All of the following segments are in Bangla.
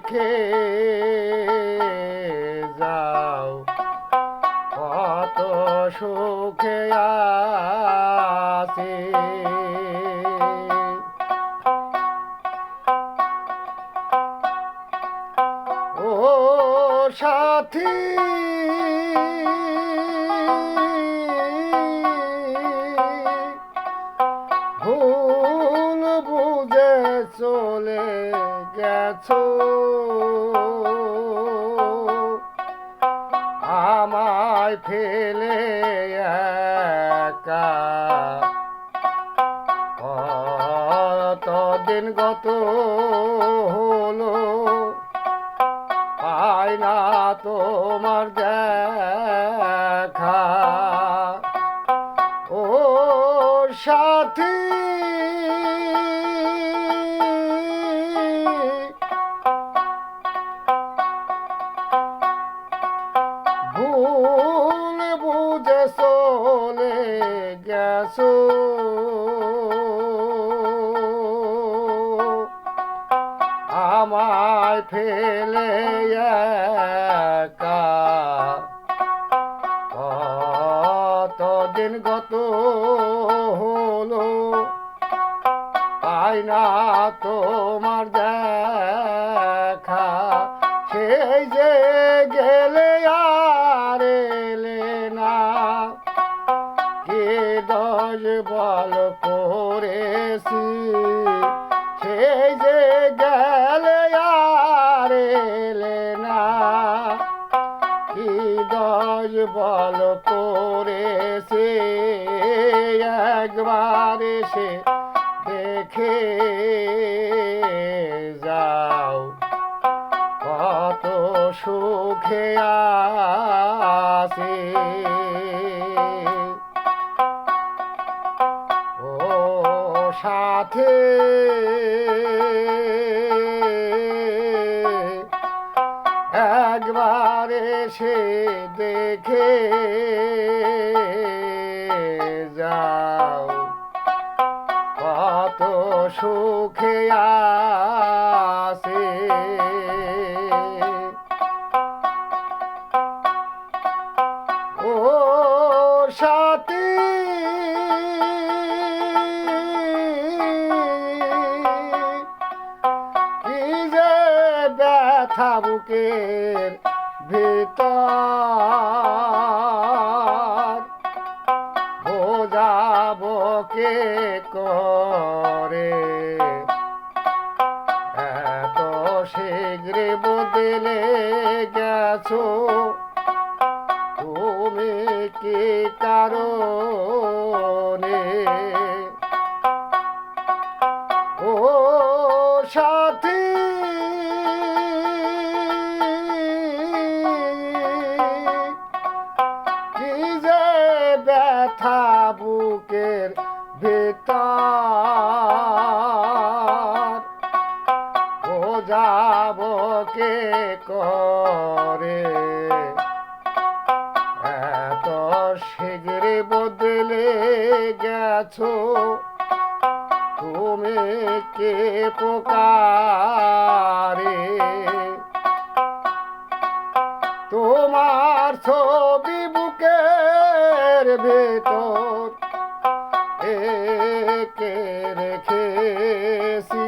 দেখে যাও। কত সুখে আছি। ও সাথী চলে গেছো। আমায় ফেলে কতদিন গত হলো? পাই না তোমার দেখা। ও সাথী ফেলে কতদিন গত হলো? পাই না তোমার দেখা। সেই যে গেলে আর এলে না। কে দশ বল করেছি? সেই যে গেলে বল করেছে একবার এসে দেখে যাও। কত সুখে আছে। ও সাথে দেখে যাও। কত সুখে আছে। ও সাথী কি যে ব্যথা বুকের ভিতর বোঝাবো কে করে? এত শীঘ্রে বদলে গেছো তুমি কি কারণে? ও সাথী ব্যথা বুকের ভিতর বোঝাবো কে করে? এত শীঘ্রে বদলে গেছো। তুমি কে পোকারে তোমার ছবি রেখেছি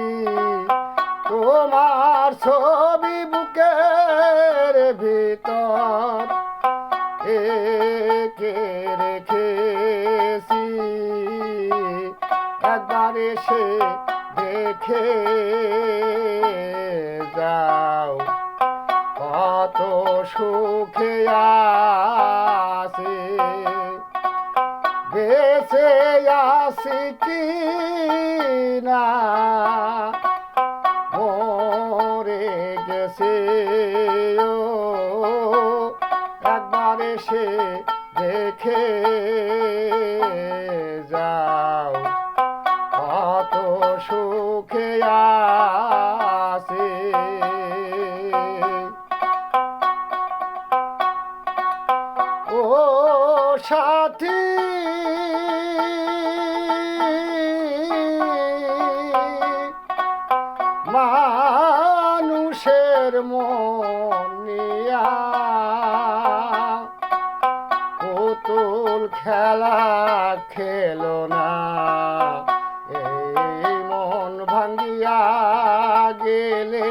তোমার ছবি বুকের ভিতর একে রেখেছি। একবার এসে দেখে যাও, কত সুখে আছে। বেশ কি না। মরে গেছে ও। একবার এসে দেখে যাও। কত সুখে আছে ও সাথী পুতুল খেলা খেলো না। এই মন ভাঙ্গিয়া গেলে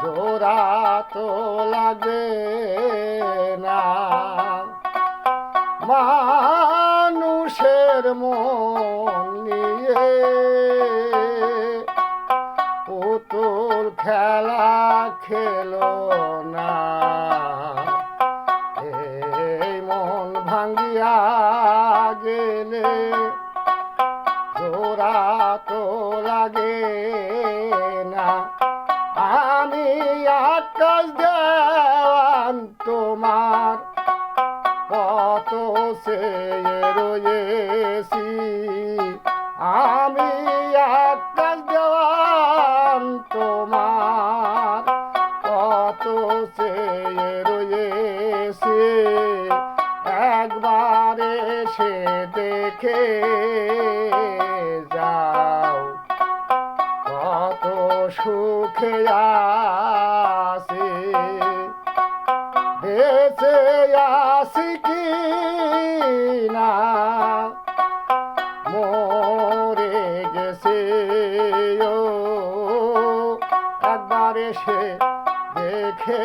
জোড়া তো লাগবে না। মানুষের মন আকাশ দেওয়ান তোমার। কত সে রয়েছি। আমি আকাশ দেওয়ান তোমার। কত সে রয়েছি। একবার এসে দেখে সুখে আসে। বেঁচে আসি কি না? মরে গেছে একবার এসে দেখে